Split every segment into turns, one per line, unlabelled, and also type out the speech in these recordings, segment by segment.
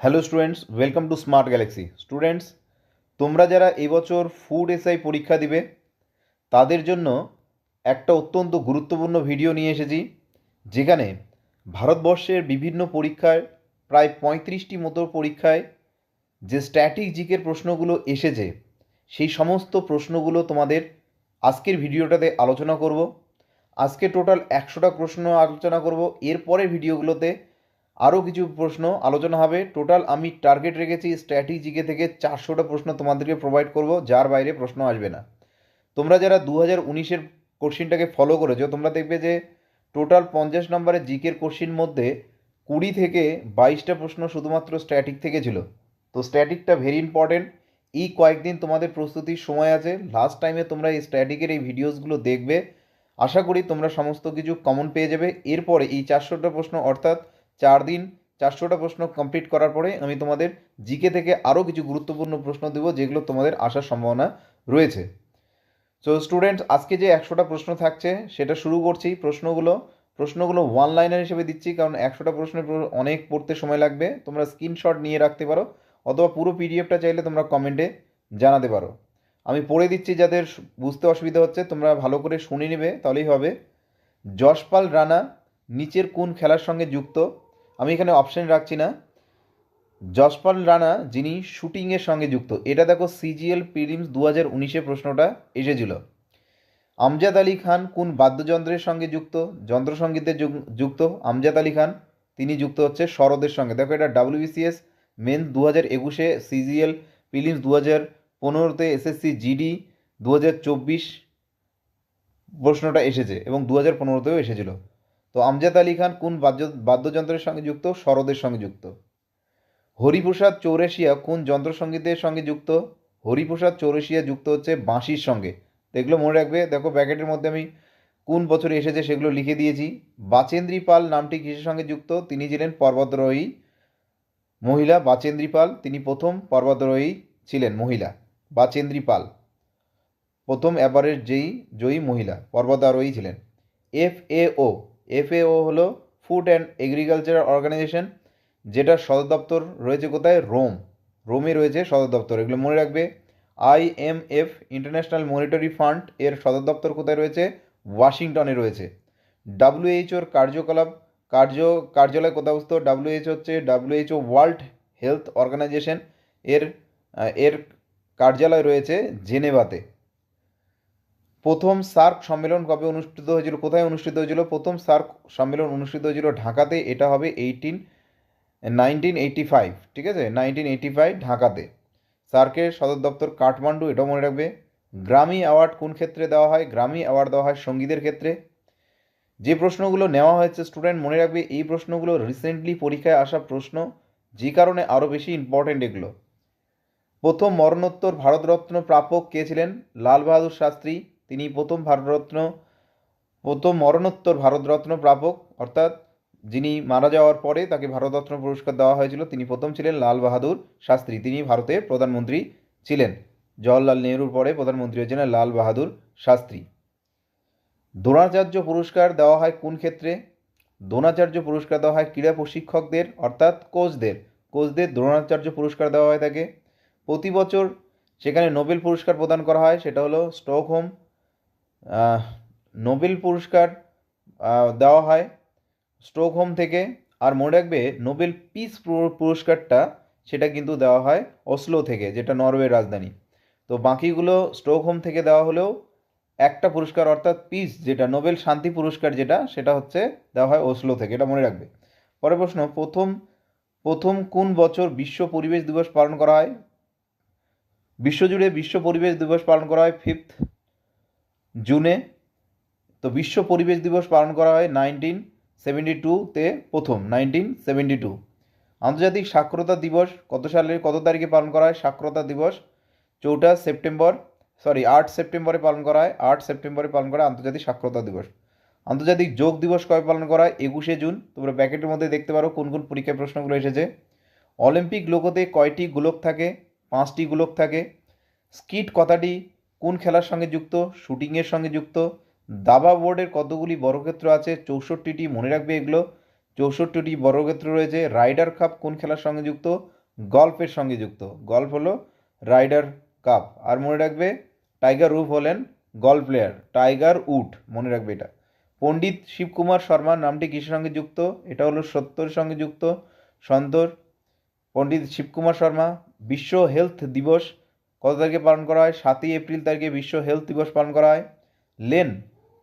Hello students welcome to smart galaxy students তোমরা যারা এবছর ফুড এসআই পরীক্ষা দিবে, তাদের জন্য একটা অত্যন্ত গুরুত্বপূর্ণ ভিডিও নিয়ে এসেছি, যেখানে ভারতবর্ষের বিভিন্ন পরীক্ষায় প্রায় পঁয়ত্রিশটি মতো পরীক্ষায় যে স্ট্যাটিক জিকের প্রশ্নগুলো এসেছে, সেই সমস্ত প্রশ্নগুলো তোমাদের আজকের ভিডিওটাতে আলোচনা করব। আজকে টোটাল একশোটা প্রশ্ন আলোচনা করব। এরপরের ভিডিওগুলোতে আরও কিছু প্রশ্ন আলোচনা হবে। টোটাল আমি টার্গেট রেখেছি স্ট্র্যাটেজিকে থেকে চারশোটা প্রশ্ন তোমাদেরকে প্রোভাইড করব, যার বাইরে প্রশ্ন আসবে না। তোমরা যারা দু হাজার উনিশের কোশ্চিনটাকে ফলো করেছ, তোমরা দেখবে যে টোটাল পঞ্চাশ নম্বরের জিকের কোশ্চিন মধ্যে কুড়ি থেকে বাইশটা প্রশ্ন শুধুমাত্র স্ট্যাটিক থেকে ছিল। তো স্ট্যাটিকটা ভেরি ইম্পর্টেন্ট এই কয়েকদিন তোমাদের প্রস্তুতির সময় আছে। লাস্ট টাইমে তোমরা এই স্ট্যাটিকের এই ভিডিওসগুলো দেখবে। আশা করি তোমরা সমস্ত কিছু কমন পেয়ে যাবে। এরপরে এই চারশোটা প্রশ্ন অর্থাৎ চার দিন চারশোটা প্রশ্ন কমপ্লিট করার পরে আমি তোমাদের জিকে থেকে আরও কিছু গুরুত্বপূর্ণ প্রশ্ন দেবো, যেগুলো তোমাদের আসার সম্ভাবনা রয়েছে। সো স্টুডেন্টস আজকে যে একশোটা প্রশ্ন থাকছে, সেটা শুরু করছি। প্রশ্নগুলো প্রশ্নগুলো ওয়ান লাইনার হিসেবে দিচ্ছি, কারণ একশোটা প্রশ্নের অনেক পড়তে সময় লাগবে। তোমরা স্ক্রিনশট নিয়ে রাখতে পারো, অথবা পুরো পিডিএফটা চাইলে তোমরা কমেন্টে জানাতে পারো। আমি পড়ে দিচ্ছি যাদের বুঝতে অসুবিধা হচ্ছে, তোমরা ভালো করে শুনে নেবে, তাহলেই হবে। যশপাল রানা, নিচের কোন খেলার সঙ্গে যুক্ত? আমি এখানে অপশন রাখছি না। যশপাল রানা যিনি শুটিংয়ের সঙ্গে যুক্ত, এটা দেখো সিজিএল প্রিলিমস দু হাজার উনিশে প্রশ্নটা এসেছিল। আমজাদ আলী খান কোন বাদ্যযন্ত্রের সঙ্গে যুক্ত? যন্ত্রসঙ্গীতে যুক্ত আমজাদ আলী খান, তিনি যুক্ত হচ্ছে শরদের সঙ্গে। দেখো এটা ডাব্লিউবিসিএস মেন দু হাজার একুশে সিজিএল প্রিলিমস দু হাজার পনেরোতে এসএসসি জিডি দু হাজার চব্বিশ প্রশ্নটা এসেছে এবং দু হাজার পনেরোতেও এসেছিল। তো আমজাদ আলী খান কোন বাদ্য, বাদ্যযন্ত্রের সঙ্গে যুক্ত? শরদের সঙ্গে যুক্ত। হরিপ্রসাদ চৌরেশিয়া কোন যন্ত্রসঙ্গীতের সঙ্গে যুক্ত? হরিপ্রসাদ চৌরেশিয়া যুক্ত হচ্ছে বাঁশির সঙ্গে। এগুলো মনে রাখবে। দেখো প্যাকেটের মধ্যে আমি কোন বছরে এসেছে সেগুলো লিখে দিয়েছি। বাচেন্দ্রী পাল নামটি কিসের সঙ্গে যুক্ত? তিনি ছিলেন পর্বতারোহী মহিলা। বাচেন্দ্রী পাল, তিনি প্রথম পর্বতারোহী ছিলেন মহিলা। বাচেন্দ্রী পাল, প্রথম এবারের যেই জয়ী মহিলা, পর্বতারোহী ছিলেন। F A O F A ও হলো ফুড অ্যান্ড এগ্রিকালচার অর্গানাইজেশন যেটা সদর দপ্তর রয়েছে কোথায়? রোম। রোমে রয়েছে সদর দপ্তর। এগুলো মনে রাখবে আইএমএফ ইন্টারন্যাশনাল মনিটরি ফান্ড এর সদর দপ্তর কোথায় রয়েছে? ওয়াশিংটনে রয়েছে। ডাব্লিউএইচওর কার্যকলাপ, কার্য, কার্যালয় কোথায় অবস্থিত? ডাব্লিউএইচ হচ্ছে, ডাব্লিউএইচও ওয়ার্ল্ড হেলথ অর্গানাইজেশন এর এর কার্যালয় রয়েছে জেনেভাতে। প্রথম সার্ক সম্মেলন কবে অনুষ্ঠিত হয়েছিল? কোথায় অনুষ্ঠিত হয়েছিল? প্রথম সার্ক সম্মেলন অনুষ্ঠিত হয়েছিল ঢাকাতে। এটা হবে এইটিন নাইনটিন এইটি ফাইভ ঠিক আছে? নাইনটিন এইটি ফাইভ ঢাকাতে। সার্কের সদর দপ্তর কাঠমান্ডু, এটাও মনে রাখবে। গ্রামী অ্যাওয়ার্ড কোন ক্ষেত্রে দেওয়া হয়? গ্রামী অ্যাওয়ার্ড দেওয়া হয় সঙ্গীতের ক্ষেত্রে। যে প্রশ্নগুলো নেওয়া হয়েছে, স্টুডেন্ট মনে রাখবে, এই প্রশ্নগুলো রিসেন্টলি পরীক্ষায় আসা প্রশ্ন, যে কারণে আরও বেশি ইম্পর্টেন্ট এগুলো। প্রথম মরণোত্তর ভারতরত্ন প্রাপক কে ছিলেন? লাল বাহাদুর শাস্ত্রী তিনি প্রথম ভারতরত্ন, প্রথম মরণোত্তর ভারতরত্ন প্রাপক, অর্থাৎ যিনি মারা যাওয়ার পরে তাকে ভারতরত্ন পুরস্কার দেওয়া হয়েছিল, তিনি প্রথম ছিলেন লাল বাহাদুর শাস্ত্রী। তিনি ভারতের প্রধানমন্ত্রী ছিলেন। জওয়াহরলাল নেহরুর পরে প্রধানমন্ত্রী হয়েছিলেন লাল বাহাদুর শাস্ত্রী। দ্রোণাচার্য পুরস্কার দেওয়া হয় কোন ক্ষেত্রে? দ্রোণাচার্য পুরস্কার দেওয়া হয় ক্রীড়া প্রশিক্ষকদের, অর্থাৎ কোচদের। কোচদের দ্রোণাচার্য পুরস্কার দেওয়া হয় তাকে। প্রতি বছর সেখানে নোবেল পুরস্কার প্রদান করা হয়, সেটা হলো স্টকহোম নোবেল পুরস্কার দেওয়া হয় স্টকহোম থেকে। আর মনে রাখবে, নোবেল পিস পুরস্কারটা সেটা কিন্তু দেওয়া হয় অসলো থেকে, যেটা নরওয়ের রাজধানী। তো বাকিগুলো স্টকহোম থেকে দেওয়া হলেও একটা পুরস্কার, অর্থাৎ পিস যেটা, নোবেল শান্তি পুরস্কার যেটা, সেটা হচ্ছে দেওয়া হয় ওসলো থেকে, এটা মনে রাখবে। পরের প্রশ্ন, প্রথম প্রথম কোন বছর বিশ্ব পরিবেশ দিবস পালন করা হয়? বিশ্বজুড়ে বিশ্ব পরিবেশ দিবস পালন করা হয় ফিফথ জুনে তো বিশ্ব পরিবেশ দিবস পালন করা হয় নাইনটিন সেভেন্টি টুতে প্রথম, নাইনটিন সেভেন্টি টু আন্তর্জাতিক সাক্ষরতা দিবস কত সালের কত তারিখে পালন করা হয়? সাক্ষরতা দিবস চৌঠা সেপ্টেম্বর সরি আট সেপ্টেম্বরে পালন করা হয়। আট সেপ্টেম্বরে পালন করা আন্তর্জাতিক সাক্ষরতা দিবস। আন্তর্জাতিক যোগ দিবস কবে পালন করা হয়? একুশে জুন। তোমরা প্যাকেটের মধ্যে দেখতে পারো কোন কোন পরীক্ষায় প্রশ্নগুলো এসেছে। অলিম্পিক লোকোতে কয়টি গোলক থাকে? পাঁচটি গোলক থাকে। স্কিট কথাটি কোন খেলার সঙ্গে যুক্ত শুটিংয়ের সঙ্গে যুক্ত, দাবা বোর্ডের কতগুলি বর্গক্ষেত্র আছে, চৌষট্টিটি মনে রাখবে এগুলো, চৌষট্টিটি বর্গক্ষেত্র রয়েছে রাইডার কাপ কোন খেলার সঙ্গে যুক্ত গল্ফের সঙ্গে যুক্ত গল্ফ হলো রাইডার কাপ আর মনে রাখবে টাইগার উড হলেন গল্ফ প্লেয়ার টাইগার উড মনে রাখবে এটা, পণ্ডিত শিবকুমার শর্মার নামটি কিসের সঙ্গে যুক্ত, এটা হলো সত্যের সঙ্গে যুক্ত সন্তর পণ্ডিত শিবকুমার শর্মা, বিশ্ব হেলথ দিবস কত তারিখে পালন করা হয়? সাতই এপ্রিল তারিখে বিশ্ব হেলথ দিবস পালন করা হয়। লেন,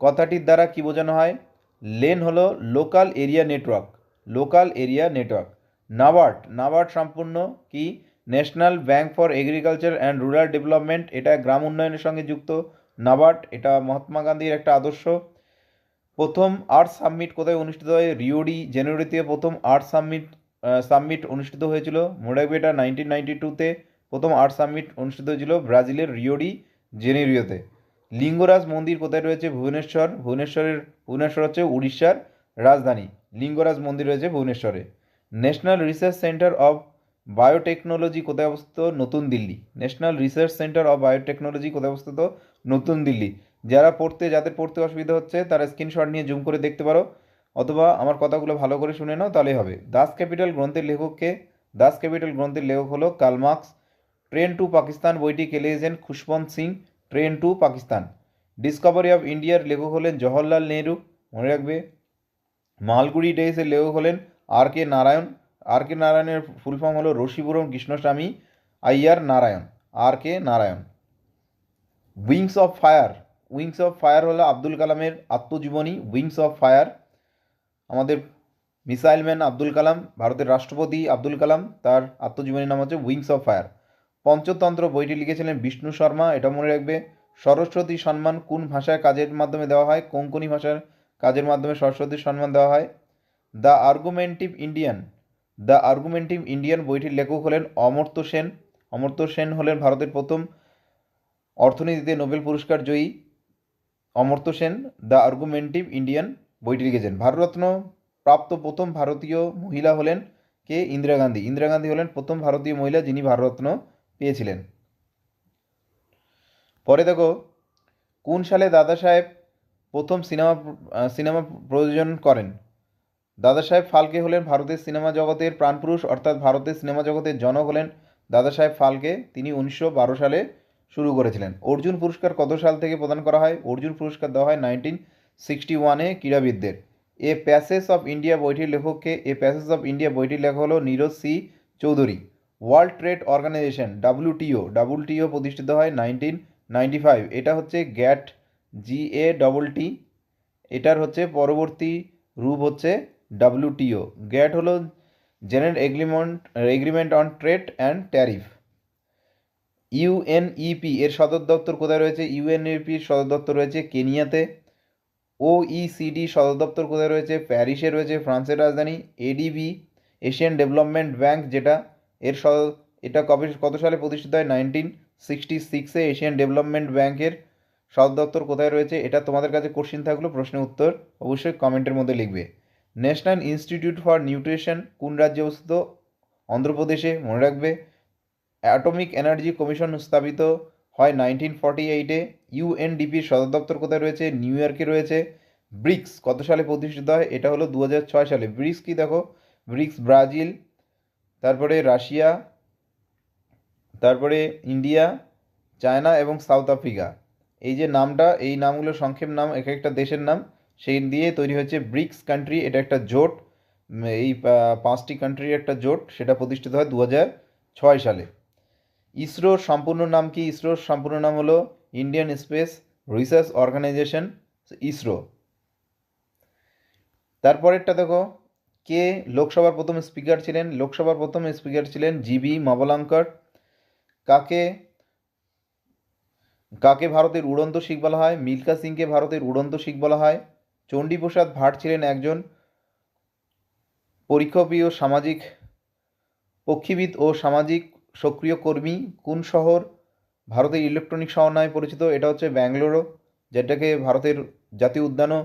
কথাটির দ্বারা কি বোঝানো হয়? লেন হলো local area network, local area network. NABARD NABARD সম্পূর্ণ কি? National Bank for Agriculture and Rural Development, এটা গ্রাম উন্নয়নের সঙ্গে যুক্ত। নাবার্ড, এটা মহাত্মা গান্ধীর একটা আদর্শ। প্রথম আর্ট সাবমিট কোথায় অনুষ্ঠিত হয়? রিওডি জানুয়ারিতে প্রথম আর্ট সাবমিট সাবমিট অনুষ্ঠিত হয়েছিল। এটা নাইনটিন নাইনটি টুতে প্রথম আর্ট সাবমিট অনুষ্ঠিত হয়েছিল ব্রাজিলের রিওডি জেনেরিওতে। লিঙ্গরাজ মন্দির কোথায় রয়েছে? ভুবনেশ্বর। ভুবনেশ্বরের, ভুবনেশ্বর হচ্ছে উড়িষ্যার রাজধানী। লিঙ্গরাজ মন্দির রয়েছে ভুবনেশ্বরে। National Research Centre of Biotechnology কোথায় অবস্থিত? নতুন Delhi. National Research Centre of Biotechnology কোথায় অবস্থিত? নতুন দিল্লি। যারা পড়তে, যাদের পড়তে অসুবিধা হচ্ছে, তারা স্ক্রিনশট নিয়ে জুম করে দেখতে পারো। অথবা আমার কথাগুলো ভালো করে শুনে নাও তাহলে হবে। দাস ক্যাপিটাল গ্রন্থের লেখককে, দাস ক্যাপিটাল গ্রন্থের লেখক হলো কালমার্কস ট্রেন টু পাকিস্তান বইটি কে লিখেছেন Khushwant Singh, Train to Pakistan. Discovery of ইন্ডিয়ার লেখক হলেন জওহরলাল নেহরু, মনে রাখবে। মালগুড়ি ডেইসের লেখক হলেন আর কে নারায়ণ, আর কে নারায়ণের ফুল ফর্ম হলো Rasipuram Krishnaswami, Iyer Narayan, R K Narayan. Wings of Fire, Wings of Fire হলো আব্দুল কালামের আত্মজীবনী, উইংস অফ ফায়ার। আমাদের মিসাইল ম্যান আব্দুল কালাম, ভারতের রাষ্ট্রপতি আব্দুল কালাম, তার আত্মজীবনীর নাম হচ্ছে উইংস অফ ফায়ার। পঞ্চতন্ত্র বইটি লিখেছিলেন বিষ্ণু শর্মা, এটা মনে রাখবে। সরস্বতী সম্মান কোন ভাষায় কাজের মাধ্যমে দেওয়া হয়? কোঙ্কনি ভাষার কাজের মাধ্যমে সরস্বতীর সম্মান দেওয়া হয়? The Argumentative Indian. The Argumentative Indian বইটির লেখক হলেন অমর্ত্য সেন। অমর্ত্য সেন হলেন ভারতের প্রথম অর্থনীতিতে নোবেল পুরস্কার জয়ী Amartya Sen. The Argumentative Indian বইটি লিখেছেন। ভারতরত্ন প্রাপ্ত প্রথম ভারতীয় মহিলা হলেন কে? ইন্দিরা গান্ধী। ইন্দিরা গান্ধী হলেন প্রথম ভারতীয় মহিলা যিনি ভারতরত্ন। পেয়েছিলেন। পরে দেখো, কোন সালে দাদা সাহেব প্রথম সিনেমা সিনেমা প্রযোজন করেন? দাদা সাহেব ফালকে হলেন ভারতের সিনেমা জগতের প্রাণপুরুষ, অর্থাৎ ভারতের সিনেমা জগতের জনক হলেন দাদা সাহেব ফালকে। তিনি উনিশশো বারো সালে শুরু করেছিলেন। অর্জুন পুরস্কার কত সাল থেকে প্রদান করা হয়? অর্জুন পুরস্কার দেওয়া হয় নাইনটিন সিক্সটি ওয়ানে ক্রীড়াবিদদের। এ প্যাসেজ অফ ইন্ডিয়া বইটির লেখককে, এ প্যাসেজ অফ ইন্ডিয়া বইটির লেখক হলো Nirad C Chaudhuri. World Trade Organization WTO WTO প্রতিষ্ঠিত হয় নাইনটিন নাইনটি ফাইভ এটা হচ্ছে গ্যাট জি এ ডবল টি এটার হচ্ছে পরবর্তী রূপ হচ্ছে ডাব্লিউটিও গ্যাট হলো General Agreement Agreement on Trade and Tariff UNEP এর সদর দপ্তর কোথায় রয়েছে? ইউএনইপির সদর দপ্তর রয়েছে কেনিয়াতে। ওইসিডি সদর দপ্তর কোথায় রয়েছে? প্যারিসে রয়েছে, ফ্রান্সের রাজধানী। এডিবি এশিয়ান ডেভেলপমেন্ট ব্যাংক যেটা এর এটা কবে, কত সালে প্রতিষ্ঠিত হয়? নাইনটিন সিক্সটি সিক্সে এশিয়ান ডেভেলপমেন্ট ব্যাংকের সদর দপ্তর কোথায় রয়েছে? এটা তোমাদের কাছে কোশ্চিন থাকল, প্রশ্নের উত্তর অবশ্যই কমেন্টের মধ্যে লিখবে। ন্যাশনাল ইনস্টিটিউট ফর নিউট্রিশন কোন রাজ্যে অবস্থিত? অন্ধ্রপ্রদেশে, মনে রাখবে। অ্যাটমিক এনার্জি কমিশন স্থাপিত হয় নাইনটিন ফর্টি এইটে ইউএনডিপির সদর দপ্তর কোথায় রয়েছে? নিউ ইয়র্কে রয়েছে। ব্রিক্স কত সালে প্রতিষ্ঠিত হয়? এটা হলো দু সালে। ব্রিক্স কি দেখো? ব্রিক্স ব্রাজিল তারপরে রাশিয়া, তারপরে ইন্ডিয়া, চায়না এবং সাউথ আফ্রিকা। এই যে নামটা, এই নামগুলো সংক্ষেপ নাম, এক একটা দেশের নাম, সেই দিয়ে তৈরি হয়েছে ব্রিক্স কান্ট্রি এটা একটা জোট এই পাঁচটি কান্ট্রির একটা জোট, সেটা প্রতিষ্ঠিত হয় দু ছয় সালে। ইসরোর সম্পূর্ণ নাম কি? ইসরোর সম্পূর্ণ নাম হলো Indian Space Research Organisation ISRO. তারপরেরটা দেখো কে লোকসভার প্রথম স্পিকার ছিলেন? লোকসভার প্রথম স্পিকার ছিলেন জিবি মাবলাঙ্কর। কাকে? কাকে ভারতের উড়ন্ত শিখ বলা হয়? মিল্কা সিংকে ভারতের উড়ন্ত শিখ বলা হয়। চণ্ডীপ্রসাদ ভাট ছিলেন একজন পরীক্ষাপ্রিয় সামাজিক পক্ষীবিদ ও সামাজিক সক্রিয় কর্মী। কোন শহর ভারতের ইলেকট্রনিক শহর নামে পরিচিত? এটা হচ্ছে ব্যাঙ্গালোরও, যেটাকে ভারতের জাতীয় উদ্যানও,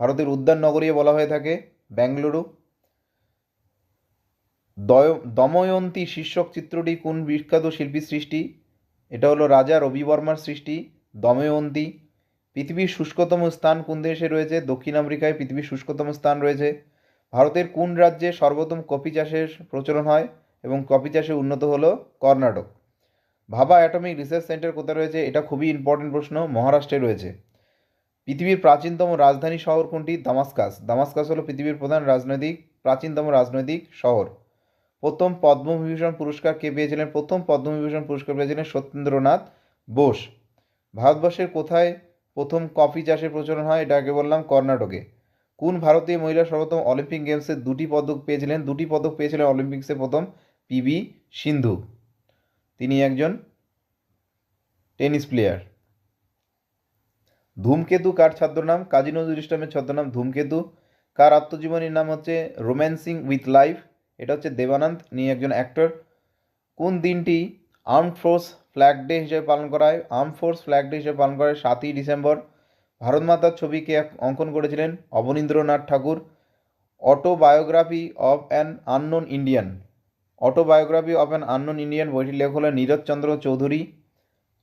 ভারতের উদ্যান নগরী বলা হয়ে থাকে। ব্যাঙ্গালুরু দময়ন্তী শীর্ষক চিত্রটি কোন বিখ্যাত শিল্পীর সৃষ্টি? এটা হলো রাজা রবি বর্মার সৃষ্টি, দময়ন্তী। পৃথিবীর শুষ্কতম স্থান কোন দেশে রয়েছে? দক্ষিণ আমেরিকায় পৃথিবীর শুষ্কতম স্থান রয়েছে। ভারতের কোন রাজ্যে সর্বোত্তম কফি চাষের প্রচলন হয় এবং কফি চাষে উন্নত হলো? কর্ণাটক। ভাবা অ্যাটমিক রিসার্চ সেন্টার কোথায় রয়েছে? এটা খুবই ইম্পর্টেন্ট প্রশ্ন, মহারাষ্ট্রে রয়েছে। পৃথিবীর প্রাচীনতম রাজধানী শহর কোনটি? দামাস্কাস। দামাস্কাস হলো পৃথিবীর প্রধান রাজনৈতিক, প্রাচীনতম রাজনৈতিক শহর। প্রথম পদ্মবিভূষণ পুরস্কার কে পেয়েছিলেন? প্রথম পদ্মবিভূষণ পুরস্কার পেয়েছিলেন সত্যেন্দ্রনাথ বোস। ভারতবর্ষের কোথায় প্রথম কফি চাষের প্রচলন হয়? এটা আগে বললাম, কর্ণাটকে। কোন ভারতীয় মহিলা সর্বপ্রথম অলিম্পিক গেমসে দুটি পদক পেয়েছিলেন? দুটি পদক পেয়েছিলেন অলিম্পিক্সে প্রথম পিবি সিন্ধু। তিনি একজন টেনিস প্লেয়ার। ধূমকেতু, কার ছদ্মনাম? কাজী নজরুল ইসলামের ছদ্মনাম ধূমকেতু। কার আত্মজীবনীর নাম হচ্ছে রোম্যান্সিং উইথ লাইফ? এটা হচ্ছে দেবানন্দ, নিয়ে একজন অ্যাক্টর কোন দিনটি আর্মড ফোর্স ফ্ল্যাগ ডে হিসেবে পালন করা হয়? আর্ম ফোর্স ফ্ল্যাগ ডে হিসেবে পালন করা হয় সাতই ডিসেম্বর। ভারত মাতার ছবিকে অঙ্কন করেছিলেন Abanindranath Thakur. Autobiography of an Unknown Indian. Autobiography of an Unknown Indian বইটির লেখক হলেন নীরজ চন্দ্র চৌধুরী।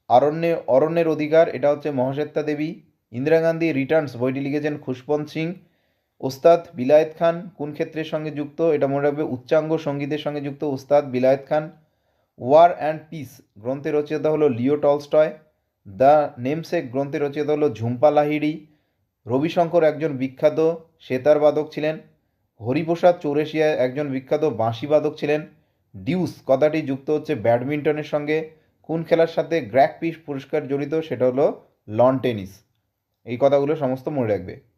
অরণ্যে অরণ্যের অধিকার, এটা হচ্ছে মহাশ্বেতা দেবী। ইন্দিরা গান্ধী রিটার্নস বইটি লিখেছেন খুশবন্ত সিং। ওস্তাদ বিলায়েত খান কোন ক্ষেত্রের সঙ্গে যুক্ত? এটা মনে রাখবে, উচ্চাঙ্গ সঙ্গীতের সঙ্গে যুক্ত Ustad Vilayat Khan. War and Peace গ্রন্থের রচয়িতা হলো লিও টলস্টয়। দ্য নেমসেক গ্রন্থের রচয়িতা হলো ঝুম্পা লাহিড়ি। রবিশঙ্কর একজন বিখ্যাত সেতার বাদক ছিলেন। হরিপ্রসাদ চৌরেশিয়া একজন বিখ্যাত বাঁশি বাদক ছিলেন। ডিউস কথাটি যুক্ত হচ্ছে ব্যাডমিন্টনের সঙ্গে। কোন খেলার সাথে গ্র্যাক পিস পুরস্কার জড়িত? সেটা হলো লন টেনিস। এই কথাগুলো সমস্ত মনে রাখবে।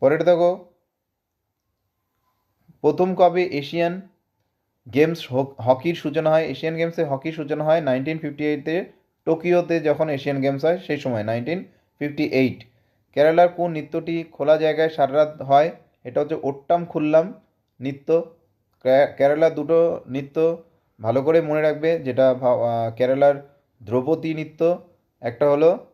পরেরটা দেখো। প্রথম কবে এশিয়ান গেমস হক- হকির সূচনা হয়। এশিয়ান গেমসে হকির সূচনা হয় নাইনটিন ফিফটি এইটে টোকিওতে যখন এশিয়ান গেমস হয়, সেই সময় নাইনটিন ফিফটি এইট কেরালার কোন নৃত্যটি খোলা জায়গায় সারা রাত হয়? এটা হচ্ছে ওট্টাম খুললাম নৃত্য। কেরালার দুটো নৃত্য ভালো করে মনে রাখবে, যেটা কেরালার ধ্রুপদী নৃত্য। একটা হলো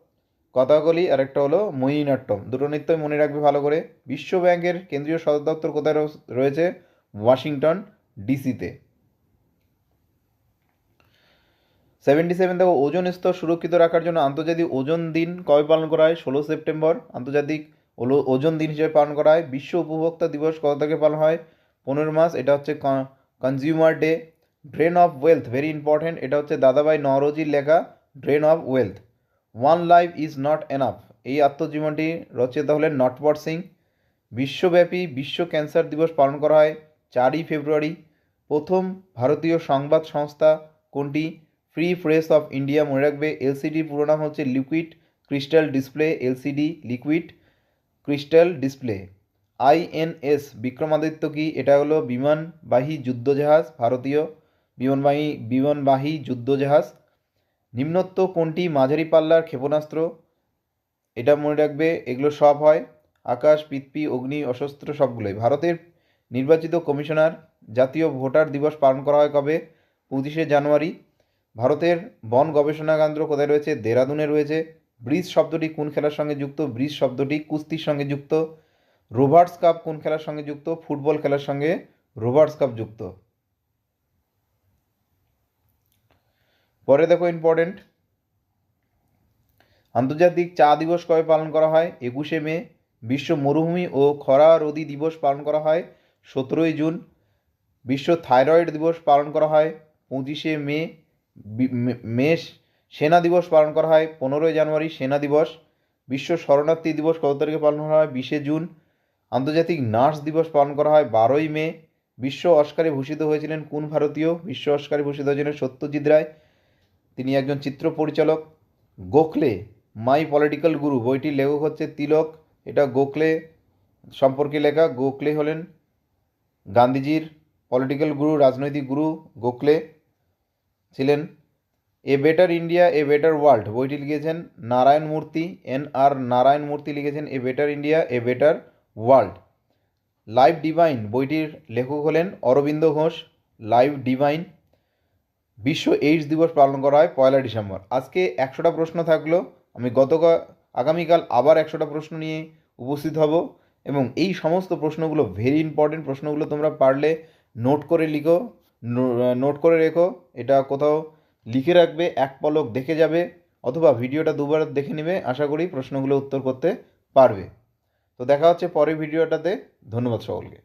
কথাকলি আর একটা হলো মোহিনীনাট্যম দুটো নৃত্যই মনে রাখবে ভালো করে। বিশ্ব ব্যাংকের কেন্দ্রীয় সদর দপ্তর কোথায় রয়েছে? ওয়াশিংটন, ডিসিতে। সেভেন্টি সেভেন দেখো, ওজন স্তর সুরক্ষিত রাখার জন্য আন্তর্জাতিক ওজন দিন কবে পালন করা হয়? ষোলো সেপ্টেম্বর। আন্তর্জাতিক ওজন দিন হিসেবে পালন করা হয়। বিশ্ব উপভোক্তা দিবস কত থেকে পালন হয়? পনেরো মাস এটা হচ্ছে consumer day drain of wealth very important এটা হচ্ছে দাদাভাই নরজির লেখা drain of wealth one life is not enough. এই আত্মজীবনটি রচয়িতা হলেন নটবর সিং। বিশ্বব্যাপী বিশ্ব ক্যান্সার দিবস পালন করা হয় চারই ফেব্রুয়ারি। প্রথম ভারতীয় সংবাদ সংস্থা কোনটি? ফ্রি প্রেস অফ ইন্ডিয়া মনে রাখবে এলসিডির পুরো নাম হচ্ছে liquid crystal display, LCD liquid crystal display. INS Vikramaditya কি? এটা হলো বিমানবাহী যুদ্ধজাহাজ, ভারতীয় বিমানবাহী বিমানবাহী যুদ্ধজাহাজ। নিম্নত্ব কোনটি? মাঝারি পাল্লার ক্ষেপণাস্ত্র। এটা মনে রাখবে, এগুলো সব হয় আকাশ, পৃথ্বী, অগ্নি অশস্ত্র সবগুলোই। ভারতের নির্বাচিত কমিশনার, জাতীয় ভোটার দিবস পালন করা হয় কবে? পঁচিশে জানুয়ারি। ভারতের বন গবেষণা কেন্দ্র কোথায় রয়েছে? দেরাদুনে রয়েছে। ব্রিজ শব্দটি কোন খেলার সঙ্গে যুক্ত? ব্রিজ শব্দটি কুস্তির সঙ্গে যুক্ত। রোভার্স কাপ কোন খেলার সঙ্গে যুক্ত? ফুটবল খেলার সঙ্গে রোভার্স কাপ যুক্ত। পরে দেখো ইম্পর্টেন্ট আন্তর্জাতিক চা দিবস কবে পালন করা হয়? একুশে মে, বিশ্ব মরুভূমি ও খরা রোদি দিবস পালন করা হয়। সতেরোই জুন, বিশ্ব থাইরয়েড দিবস পালন করা হয়। পঁচিশে মে, মে- সেনা দিবস পালন করা হয়। পনেরোই জানুয়ারি সেনা দিবস। বিশ্ব শরণার্থী দিবস কত তারিখে পালন করা হয়? বিশে জুন, আন্তর্জাতিক নার্স দিবস পালন করা হয়। বারোই মে, বিশ্ব অস্কারে ভূষিত হয়েছিলেন কোন ভারতীয়? বিশ্ব অস্কারে ভূষিত হয়েছিলেন সত্যজিৎ রায়। তিনি একজন চিত্র পরিচালক গোখলে, মাই পলিটিক্যাল গুরু। বইটির লেখক হচ্ছে তিলক। এটা গোখলে সম্পর্কে লেখা। গোখলে হলেন গান্ধীজির পলিটিক্যাল গুরু, রাজনৈতিক গুরু গোখলে ছিলেন। A better India, a better world. বইটি লিখেছেন নারায়ণ মূর্তি, এন আর নারায়ণ মূর্তি লিখেছেন a better India, a better world. Life divine. বইটির লেখক হলেন অরবিন্দ ঘোষ। Life divine. বিশ্ব এইডস দিবস পালন করা হয় পয়লা ডিসেম্বর। আজকে একশোটা প্রশ্ন থাকল। আমি গতকাল আগামীকাল আবার একশোটা প্রশ্ন নিয়ে উপস্থিত হব এবং এই সমস্ত প্রশ্নগুলো ভেরি ইম্পর্টেন্ট প্রশ্নগুলো তোমরা পারলে নোট করে লিখো নোট করে রেখো। এটা কোথাও লিখে রাখবে, এক পলক দেখে যাবে অথবা ভিডিওটা দুবার দেখে নেবে, আশা করি প্রশ্নগুলো উত্তর করতে পারবে। তো দেখা হচ্ছে পরের ভিডিওটাতে। ধন্যবাদ সকলকে।